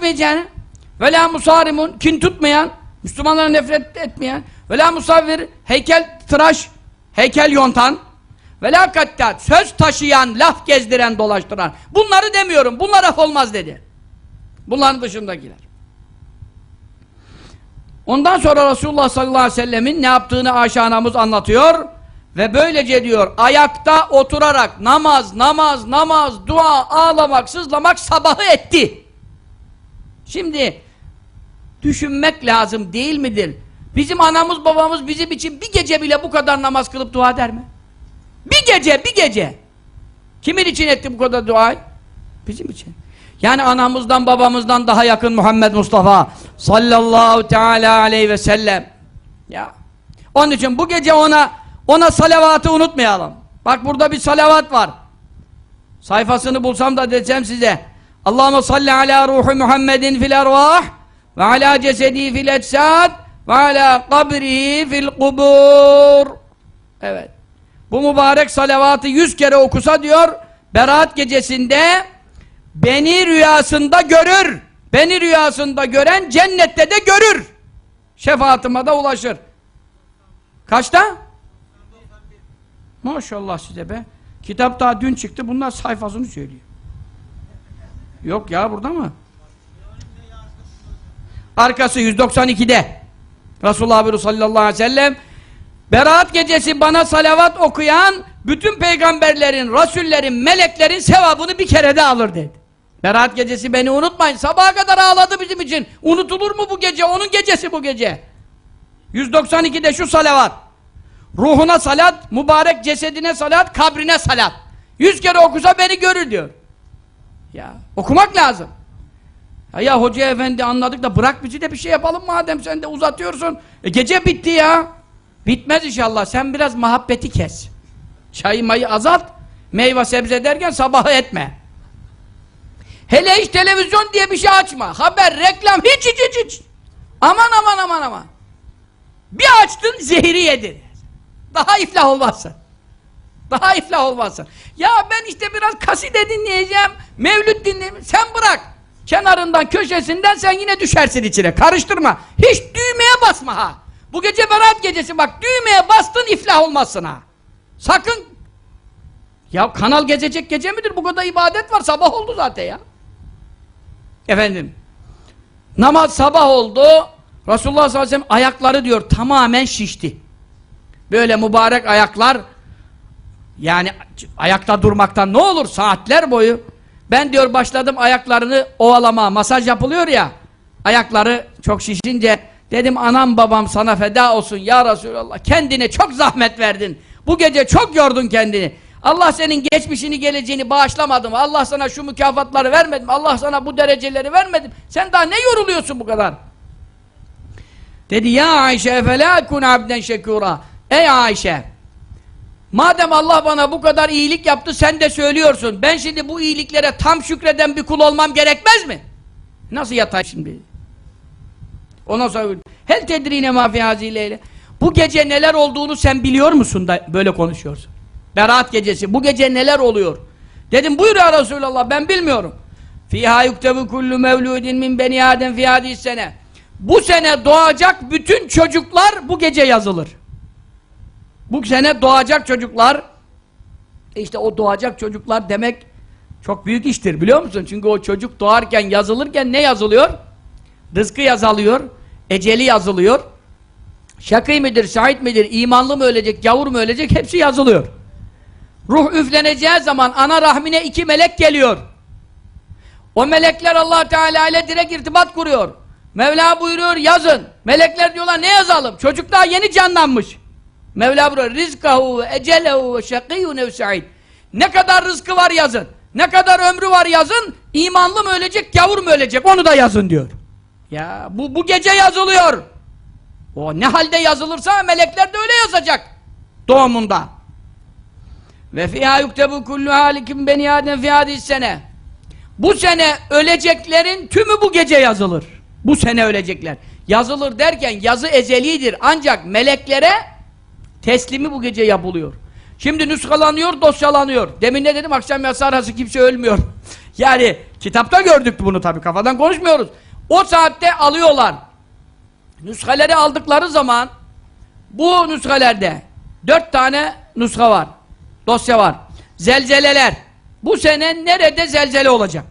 sataşmayacağını ve la musarimun kin tutmayan Müslümanlara nefret etmeyen ve la musavvir heykel tıraş heykel yontan ve la kattat söz taşıyan laf gezdiren dolaştıran. Bunları demiyorum bunlar af olmaz dedi. Bunların dışındakiler. Ondan sonra Resulullah sallallahu aleyhi ve sellemin ne yaptığını Ayşe anamız anlatıyor ve böylece diyor ayakta oturarak namaz namaz namaz dua ağlamak sızlamak sabahı etti şimdi düşünmek lazım değil midir? Bizim anamız babamız bizim için bir gece bile bu kadar namaz kılıp dua eder mi? Bir gece, bir gece. Kimin için etti bu kadar dua? Bizim için. Yani anamızdan babamızdan daha yakın Muhammed Mustafa sallallahu teala aleyhi ve sellem. Ya. Onun için bu gece ona ona salavatı unutmayalım. Bak burada bir salavat var. Sayfasını bulsam da desem size. Allahumme salli ala ruhu Muhammedin fil ervah ve ala cesedi fil etsad ve ala kabrihi fil kubur. Evet. Bu mübarek salavatı yüz kere okusa diyor, Berat gecesinde beni rüyasında görür. Beni rüyasında gören cennette de görür. Şefaatıma da ulaşır. Kaçta? Maşallah size be. Kitap daha dün çıktı. Bunlar sayfasını söylüyor. Yok ya burada mı? Arkası 192'de. Resulullah sallallahu aleyhi ve sellem Berat gecesi bana salavat okuyan bütün peygamberlerin, rasullerin, meleklerin sevabını bir kerede alır dedi. Berat gecesi beni unutmayın. Sabaha kadar ağladı bizim için. Unutulur mu bu gece? Onun gecesi bu gece. 192'de şu salavat. Ruhuna salat, mübarek cesedine salat, kabrine salat. Yüz kere okusa beni görür diyor. Ya okumak lazım. Ya, hoca efendi anladık da bırak bizi de bir şey yapalım madem sen de uzatıyorsun. E, gece bitti ya. Bitmez inşallah. Sen biraz muhabbeti kes. Çayı mayı azalt. Meyve sebze derken sabahı etme. Hele hiç televizyon diye bir şey açma. Haber, reklam hiç hiç hiç hiç. Aman aman aman aman. Bir açtın zehri yedin. Daha iflah olmazsın. Daha iflah olmazsın. Ya ben işte biraz kaside dinleyeceğim, mevlüt dinleyeceğim. Sen bırak. Kenarından, köşesinden sen yine düşersin içine. Karıştırma. Hiç düğmeye basma ha. Bu gece berat gecesi bak düğmeye bastın iflah olmazsın ha. Sakın. Ya kanal gezecek gece midir? Bu kadar ibadet var. Sabah oldu zaten ya. Efendim. Namaz sabah oldu. Resulullah sallallahu aleyhi ve sellem ayakları diyor tamamen şişti. Böyle mübarek ayaklar yani ayakta durmaktan ne olur saatler boyu. Ben diyor başladım ayaklarını ovalama, masaj yapılıyor ya. Ayakları çok şişince dedim anam babam sana feda olsun ya Resulallah. Kendine çok zahmet verdin. Bu gece çok yordun kendini. Allah senin geçmişini geleceğini bağışlamadı mı? Allah sana şu mükafatları vermedi mi? Allah sana bu dereceleri vermedi mi? Sen daha ne yoruluyorsun bu kadar? Dedi ya Ayşe felâ kun abden şekûrâ. Ey Ayşe madem Allah bana bu kadar iyilik yaptı sen de söylüyorsun. Ben şimdi bu iyiliklere tam şükreden bir kul olmam gerekmez mi? Nasıl yatay şimdi? Ondan sonra hel tedrine ma fi hazileyle. Bu gece neler olduğunu sen biliyor musun da böyle konuşuyorsun? Berat gecesi. Bu gece neler oluyor? Dedim buyur ya Resulallah ben bilmiyorum. Fiha yuktebu kullu mevludin min beni adem fi hadis sene. Bu sene doğacak bütün çocuklar bu gece yazılır. Bu sene doğacak çocuklar işte o doğacak çocuklar demek çok büyük iştir biliyor musun? Çünkü o çocuk doğarken yazılırken ne yazılıyor? Rızkı yazılıyor, eceli yazılıyor. Şakî midir, şahit midir, imanlı mı ölecek, gavur mu ölecek hepsi yazılıyor. Ruh üfleneceği zaman ana rahmine iki melek geliyor. O melekler allah Teala ile direkt irtibat kuruyor. Mevla buyuruyor yazın. Melekler diyorlar ne yazalım? Çocuk daha yeni canlanmış. Mevla buyuruyor rizkahu ve ecelehu ve şekiyyun ev sa'id. Ne kadar rızkı var yazın. Ne kadar ömrü var yazın. İmanlı mı ölecek, gavur mu ölecek onu da yazın diyor. Ya bu, bu gece yazılıyor. O ne halde yazılırsa melekler de öyle yazacak. Doğumunda. Ve fîhâ yuktebu kullu hâlikim beni fî hâdis sene. Bu sene öleceklerin tümü bu gece yazılır. Bu sene ölecekler. Yazılır derken yazı ezelidir. Ancak meleklere teslimi bu gece yapılıyor. Şimdi nüskalanıyor, dosyalanıyor. Demin ne dedim? Akşam yatsı arası kimse ölmüyor. Yani kitapta gördük bunu tabii kafadan konuşmuyoruz. O saatte alıyorlar. Nüshaleri aldıkları zaman bu nüshalerde dört tane nuska var. Dosya var. Zelzeleler. Bu sene nerede zelzele olacak?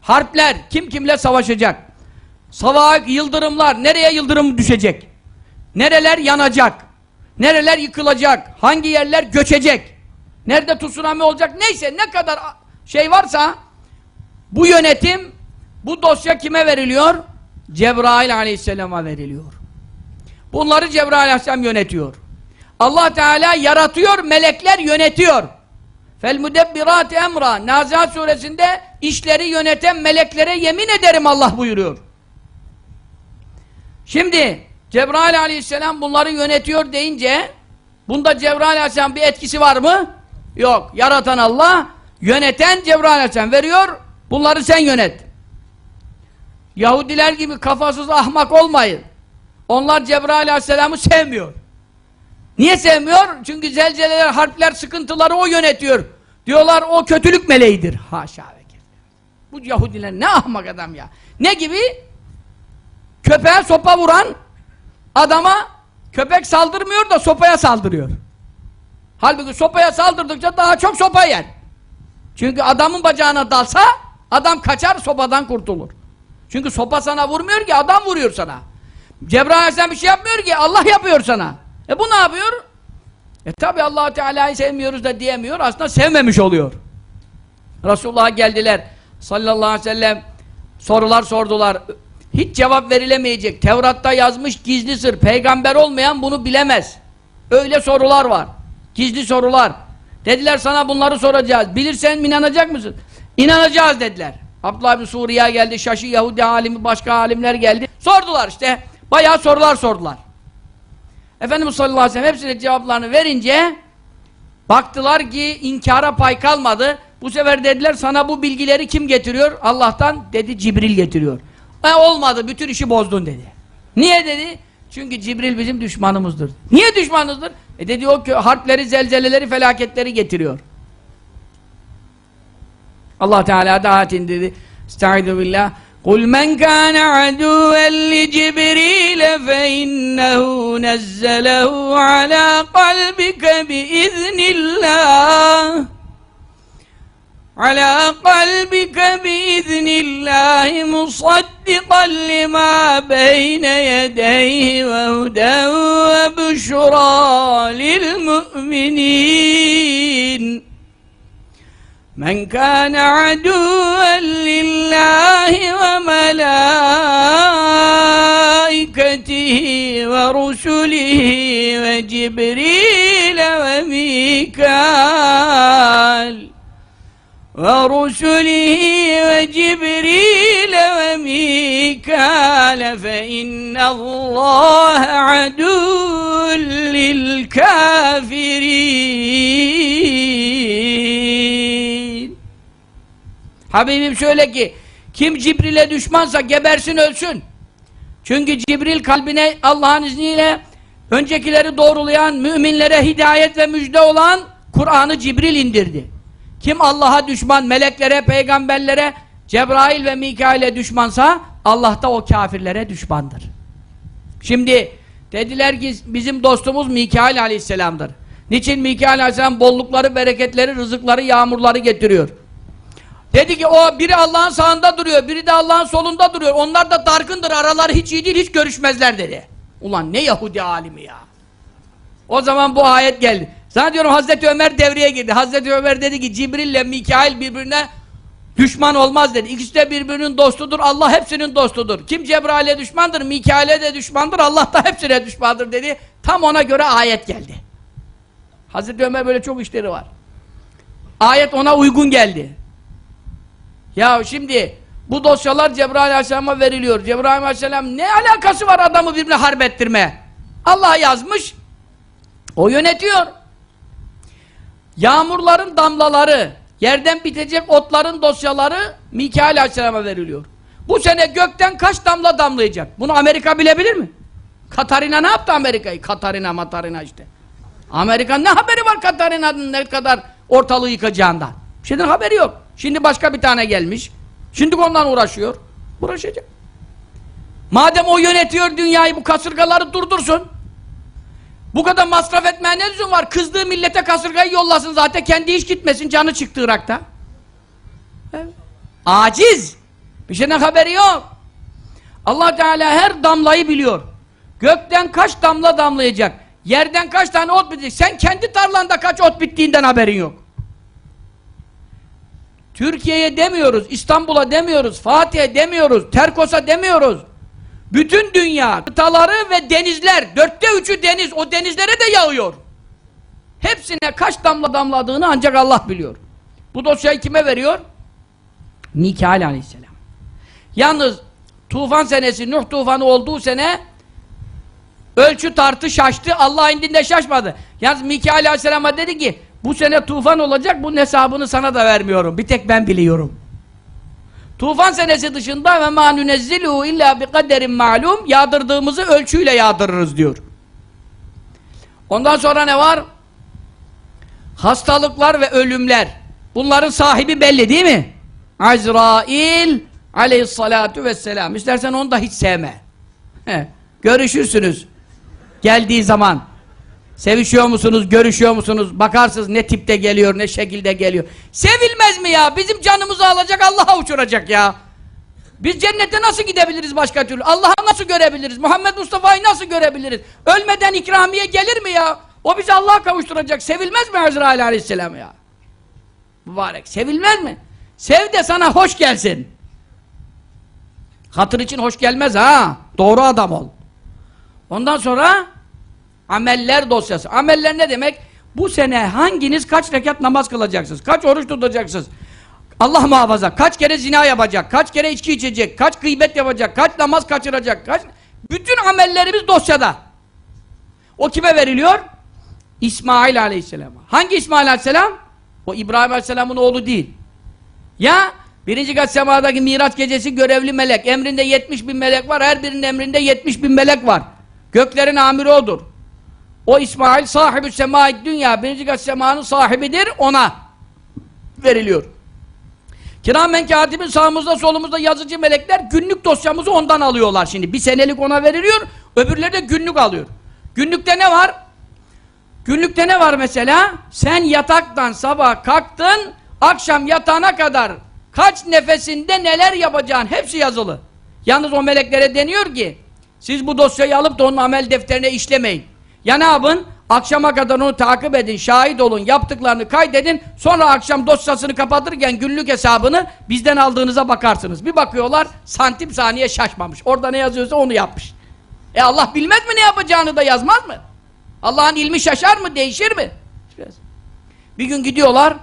Harpler. Kim kimle savaşacak? Savak, yıldırımlar. Nereye yıldırım düşecek? Nereler yanacak? Nereler yıkılacak? Hangi yerler göçecek? Nerede tsunami olacak? Neyse ne kadar şey varsa bu yönetim, bu dosya kime veriliyor? Cebrail aleyhisselama veriliyor. Bunları Cebrail aleyhisselam yönetiyor. Allah Teala yaratıyor, melekler yönetiyor. Fel mudebbirat emra. Nazihat suresinde işleri yöneten meleklere yemin ederim Allah buyuruyor. Şimdi Cebrail aleyhisselam bunları yönetiyor deyince bunda Cebrail aleyhisselam bir etkisi var mı? Yok. Yaratan Allah, yöneten Cebrail aleyhisselam veriyor. Bunları sen yönet. Yahudiler gibi kafasız ahmak olmayın. Onlar Cebrail aleyhisselamı sevmiyor. Niye sevmiyor? Çünkü zelzeleler, harpler, sıkıntıları o yönetiyor. Diyorlar o kötülük meleğidir. Haşa ve. Bu Yahudiler ne ahmak adam ya. Ne gibi? Köpeğe sopa vuran adama köpek saldırmıyor da sopaya saldırıyor. Halbuki sopaya saldırdıkça daha çok sopa yer. Çünkü adamın bacağına dalsa adam kaçar sopadan kurtulur. Çünkü sopa sana vurmuyor ki adam vuruyor sana. Cebrail Aleyhisselam bir şey yapmıyor ki Allah yapıyor sana. E bu ne yapıyor? E tabi allah Teala'yı sevmiyoruz da diyemiyor. Aslında sevmemiş oluyor. Resulullah'a geldiler. Sallallahu aleyhi ve sellem sorular sordular. Hiç cevap verilemeyecek. Tevrat'ta yazmış gizli sır. Peygamber olmayan bunu bilemez. Öyle sorular var. Gizli sorular. Dediler sana bunları soracağız. Bilirsen inanacak mısın? İnanacağız dediler. Abdullah bin Suriye geldi. Şaşı Yahudi alimi, başka alimler geldi. Sordular işte. Bayağı sorular sordular. Efendimiz sallallahu aleyhi ve sellem hepsine cevaplarını verince baktılar ki inkara pay kalmadı. Bu sefer dediler sana bu bilgileri kim getiriyor? Allah'tan dedi Cibril getiriyor. E olmadı bütün işi bozdun dedi. Niye dedi? Çünkü Cibril bizim düşmanımızdır. Niye düşmanımızdır? E dedi o ki harpleri, zelzeleleri, felaketleri getiriyor. Allah Teala da ayetin dedi. Estaizu billah. قُلْ مَنْ كَانَ عَدُوًا لِجِبْرِيلَ فَإِنَّهُ نَزَّلَهُ عَلَى قَلْبِكَ بِإِذْنِ اللّٰهِ على قلبك بإذن الله مصدقا لما بين يديه وهدى وبشرى للمؤمنين. من كان عدوا لله وملائكته ورسله وجبريل وميكال ورسله وجبريل وميكال فإن الله عدو للكافرين Habibim şöyle ki kim Cibril'e düşmansa gebersin ölsün. Çünkü Cibril kalbine Allah'ın izniyle öncekileri doğrulayan, müminlere hidayet ve müjde olan Kur'an'ı Cibril indirdi. Kim Allah'a düşman, meleklere, peygamberlere, Cebrail ve Mikail'e düşmansa Allah da o kafirlere düşmandır. Şimdi dediler ki bizim dostumuz Mikail aleyhisselamdır. Niçin Mikail aleyhisselam bollukları, bereketleri, rızıkları, yağmurları getiriyor? Dedi ki o biri Allah'ın sağında duruyor, biri de Allah'ın solunda duruyor. Onlar da dargındır, araları hiç iyi değil, hiç görüşmezler dedi. Ulan ne Yahudi alimi ya. O zaman bu ayet geldi. Sana diyorum Hazreti Ömer devreye girdi. Hazreti Ömer dedi ki Cibril ile Mikail birbirine düşman olmaz dedi. İkisi de birbirinin dostudur. Allah hepsinin dostudur. Kim Cebrail'e düşmandır, Mikail'e de düşmandır. Allah da hepsine düşmandır dedi. Tam ona göre ayet geldi. Hazreti Ömer böyle çok işleri var. Ayet ona uygun geldi. Ya şimdi bu dosyalar Cebrail Aleyhisselam'a veriliyor. Cebrail Aleyhisselam ne alakası var adamı birbirine harp ettirme? Allah yazmış. O yönetiyor. Yağmurların damlaları, yerden bitecek otların dosyaları Mikail Aleyhisselam'a veriliyor. Bu sene gökten kaç damla damlayacak? Bunu Amerika bilebilir mi? Katarina ne yaptı Amerika'yı? Katarina Matarina işte. Amerika ne haberi var Katarina'nın ne kadar ortalığı yıkacağından? Bir şeyden haberi yok. Şimdi başka bir tane gelmiş. Şimdi ondan uğraşıyor. Uğraşacak. Madem o yönetiyor dünyayı bu kasırgaları durdursun. Bu kadar masraf etmeye ne lüzum var? Kızdığı millete kasırgayı yollasın zaten kendi iş gitmesin canı çıktı Irak'ta. Aciz. Bir şeyden haberi yok. Allah Teala her damlayı biliyor. Gökten kaç damla damlayacak? Yerden kaç tane ot bitecek? Sen kendi tarlanda kaç ot bittiğinden haberin yok. Türkiye'ye demiyoruz, İstanbul'a demiyoruz, Fatih'e demiyoruz, Terkos'a demiyoruz. Bütün dünya, kıtaları ve denizler, dörtte üçü deniz, o denizlere de yağıyor. Hepsine kaç damla damladığını ancak Allah biliyor. Bu dosyayı kime veriyor? Mikail aleyhisselam. Yalnız tufan senesi, Nuh tufanı olduğu sene ölçü tartı şaştı, Allah indinde şaşmadı. Yalnız Mikail aleyhisselama dedi ki bu sene tufan olacak, bunun hesabını sana da vermiyorum. Bir tek ben biliyorum. Tufan senesi dışında ve ma nunezzilu illa bi kaderin malum yağdırdığımızı ölçüyle yağdırırız diyor. Ondan sonra ne var? Hastalıklar ve ölümler. Bunların sahibi belli değil mi? Azrail aleyhissalatu vesselam. İstersen onu da hiç sevme. He, görüşürsünüz. Geldiği zaman. Sevişiyor musunuz, görüşüyor musunuz? Bakarsınız ne tipte geliyor, ne şekilde geliyor. Sevilmez mi ya? Bizim canımızı alacak, Allah'a uçuracak ya. Biz cennete nasıl gidebiliriz başka türlü? Allah'ı nasıl görebiliriz? Muhammed Mustafa'yı nasıl görebiliriz? Ölmeden ikramiye gelir mi ya? O bizi Allah'a kavuşturacak. Sevilmez mi Azrail aleyhisselam ya? Mübarek. Sevilmez mi? Sev de sana hoş gelsin. Hatır için hoş gelmez ha. Doğru adam ol. Ondan sonra ameller dosyası. Ameller ne demek? Bu sene hanginiz kaç rekat namaz kılacaksınız? Kaç oruç tutacaksınız? Allah muhafaza. Kaç kere zina yapacak? Kaç kere içki içecek? Kaç gıybet yapacak? Kaç namaz kaçıracak? Kaç... Bütün amellerimiz dosyada. O kime veriliyor? İsmail aleyhisselama. Hangi İsmail aleyhisselam? O İbrahim aleyhisselamın oğlu değil. Ya birinci kat semadaki Miraç gecesi görevli melek. Emrinde 70 bin melek var. Her birinin emrinde 70 bin melek var. Göklerin amiri odur. O İsmail sahibi semai dünya birinci semanın sahibidir ona veriliyor. Kiramen katibin sağımızda solumuzda yazıcı melekler günlük dosyamızı ondan alıyorlar şimdi. Bir senelik ona veriliyor, öbürleri de günlük alıyor. Günlükte ne var? Günlükte ne var mesela? Sen yataktan sabah kalktın, akşam yatağına kadar kaç nefesinde neler yapacağın hepsi yazılı. Yalnız o meleklere deniyor ki, siz bu dosyayı alıp da onun amel defterine işlemeyin. Ya ne yapın? Akşama kadar onu takip edin, şahit olun, yaptıklarını kaydedin, sonra akşam dosyasını kapatırken günlük hesabını bizden aldığınıza bakarsınız. Bir bakıyorlar, santim saniye şaşmamış. Orada ne yazıyorsa onu yapmış. E Allah bilmez mi ne yapacağını da yazmaz mı? Allah'ın ilmi şaşar mı, değişir mi? Bir gün gidiyorlar,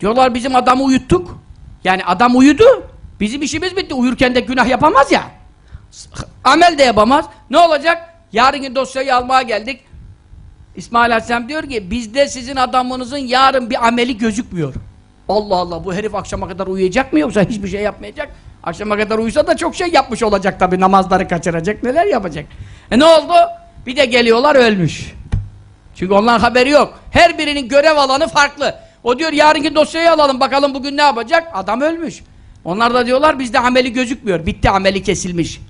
diyorlar bizim adamı uyuttuk. Yani adam uyudu, bizim işimiz bitti. Uyurken de günah yapamaz ya. Amel de yapamaz. Ne olacak? Yarın dosyayı almaya geldik. İsmail Aleyhisselam diyor ki bizde sizin adamınızın yarın bir ameli gözükmüyor. Allah Allah bu herif akşama kadar uyuyacak mı yoksa hiçbir şey yapmayacak? Akşama kadar uyusa da çok şey yapmış olacak tabi namazları kaçıracak neler yapacak. E ne oldu? Bir de geliyorlar ölmüş. Çünkü onların haberi yok. Her birinin görev alanı farklı. O diyor yarınki dosyayı alalım bakalım bugün ne yapacak? Adam ölmüş. Onlar da diyorlar bizde ameli gözükmüyor. Bitti ameli kesilmiş.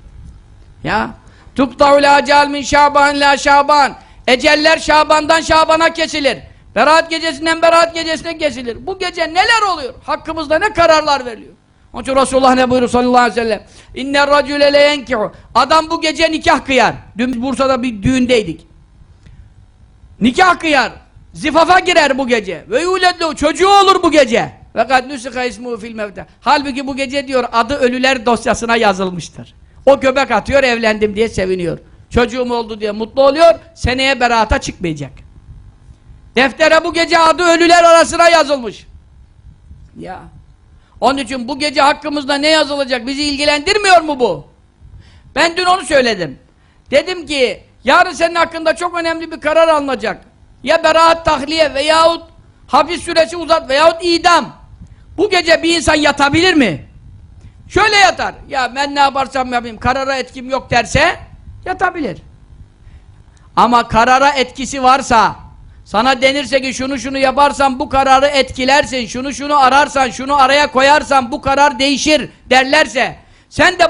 Ya Tukta'u la acal min şaban la şaban Eceller Şaban'dan Şaban'a kesilir. Berat gecesinden Berat gecesine kesilir. Bu gece neler oluyor? Hakkımızda ne kararlar veriliyor? Onun için Resulullah ne buyuruyor sallallahu aleyhi ve sellem? İnne racüle leyenkihu. Adam bu gece nikah kıyar. Dün Bursa'da bir düğündeydik. Nikah kıyar. Zifafa girer bu gece. Ve yuledlu. Çocuğu olur bu gece. Ve kad nusika ismuhu fil mevte. Halbuki bu gece diyor adı ölüler dosyasına yazılmıştır. O göbek atıyor evlendim diye seviniyor. Çocuğum oldu diye mutlu oluyor, seneye berata çıkmayacak. Deftere bu gece adı ölüler arasına yazılmış. Ya. Onun için bu gece hakkımızda ne yazılacak bizi ilgilendirmiyor mu bu? Ben dün onu söyledim. Dedim ki yarın senin hakkında çok önemli bir karar alınacak. Ya beraat tahliye veyahut hapis süresi uzat veyahut idam. Bu gece bir insan yatabilir mi? Şöyle yatar. Ya ben ne yaparsam yapayım karara etkim yok derse Yatabilir. Ama karara etkisi varsa, Sana denirse ki şunu şunu yaparsan bu kararı etkilersin, şunu şunu ararsan, şunu araya koyarsan bu karar değişir derlerse sen de